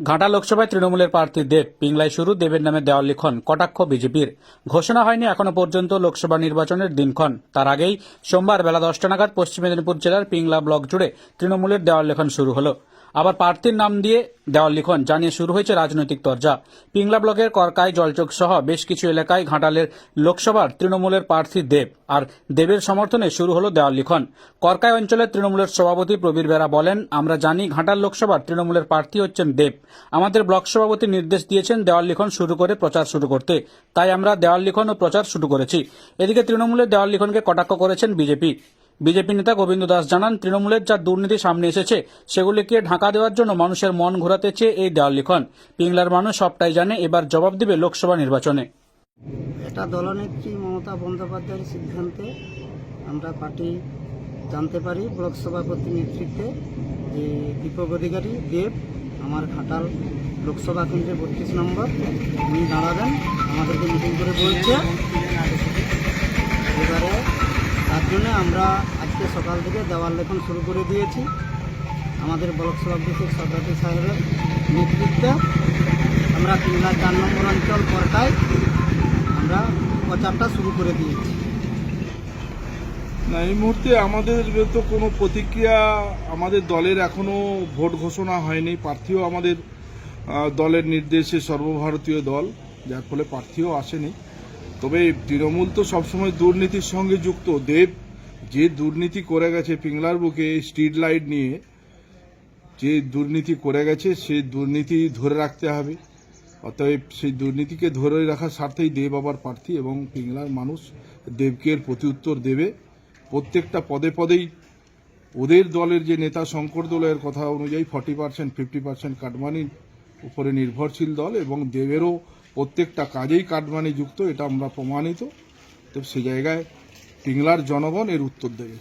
ঘাটা লোকসভায় তৃণমূলের প্রার্থী দেব পিংলায় শুরু দেবের নামে দেওয়াল লিখন, কটাক্ষ বিজেপির। ঘোষণা হয়নি এখনও পর্যন্ত লোকসভা নির্বাচনের দিনক্ষণ। তার আগেই সোমবার বেলা দশটা নাগাদ পশ্চিম মেদিনীপুর জেলার পিংলা ব্লক জুড়ে তৃণমূলের দেওয়াল লেখন শুরু হলো। আবার প্রার্থীর নাম দিয়ে দেওয়াল লিখন জানিয়ে শুরু হয়েছে রাজনৈতিক তরজা। পিংলা ব্লকের করকাই, জলচোক সহ বেশ কিছু এলাকায় ঘাটালের লোকসভার তৃণমূলের প্রার্থী দেব, আর দেবের সমর্থনে শুরু হলো দেওয়াল লিখন। করকাই অঞ্চলের তৃণমূলের সভাপতি প্রবীর বেরা বলেন, আমরা জানি ঘাটাল লোকসভার তৃণমূলের প্রার্থী হচ্ছেন দেব। আমাদের ব্লক সভাপতি নির্দেশ দিয়েছেন দেওয়াল লিখন শুরু করে প্রচার শুরু করতে। তাই আমরা দেওয়াল লিখন ও প্রচার শুরু করেছি। এদিকে তৃণমূলের দেওয়াল লিখনকে কটাক্ষ করেছেন বিজেপি। বিজেপি নেতা গোবিন্দ দাস জানান, তৃণমূলের যা দুর্নীতি সামনে এসেছে, সেগুলিকে ঢাকা দেওয়ার জন্য মানুষের মন ঘোরাতে চেয়ে এই দেওয়াল লিখন। পিংলার মানুষ সবটাই জানে, এবার জবাব দিবে লোকসভা নির্বাচনে। এটা দলনেত্রী মমতা বন্দ্যোপাধ্যায়ের সিদ্ধান্তে আমরা পার্টি জানতে পারি ব্লক সভাপতি নেতৃত্বে যে দীপক অধিকারী, দেব, আমার ঘাটাল লোকসভা কেন্দ্রে বত্রিশ নম্বর। উনি দাঁড়াবেন, আমাদেরকে মিটিং করে বলছে। এবারে জন্য আমরা আজকে সকাল থেকে দেওয়াল লেখন শুরু করে দিয়েছি। আমাদের ব্লক সভাপতি সভাপতি সাহেবের নেতৃত্বে আমরা তিনলা চার নম্বর অঞ্চল পরকায় আমরা প্রচারটা শুরু করে দিয়েছি। না, এই মুহূর্তে আমাদের তো কোনো প্রতিক্রিয়া আমাদের দলের এখনও ভোট ঘোষণা হয়নি। প্রার্থীও আমাদের দলের নির্দেশে সর্বভারতীয় দল, যার ফলে প্রার্থীও আসেনি। তবে তৃণমূল তো সবসময় দুর্নীতির সঙ্গে যুক্ত। দেব যে দুর্নীতি করে গেছে পিংলার বুকে স্ট্রিট লাইট নিয়ে, যে দুর্নীতি করে গেছে সেই দুর্নীতি ধরে রাখতে হবে। অতএব সেই দুর্নীতিকে ধরে রাখার স্বার্থেই দেব আবার প্রার্থী এবং পিংলার মানুষ দেবকে এর প্রতি উত্তর দেবে। প্রত্যেকটা পদে পদেই ওদের দলের যে নেতা শঙ্কর দলের কথা অনুযায়ী ফর্টি পার্সেন্ট ফিফটি পার্সেন্ট কাটমানির উপরে নির্ভরশীল দল এবং দেবেরও প্রত্যেকটা কাজেই কাটমানি যুক্ত, এটা আমরা প্রমাণিত। তো সে জায়গায় টিংলার জনগণ এর উত্তর দেবে।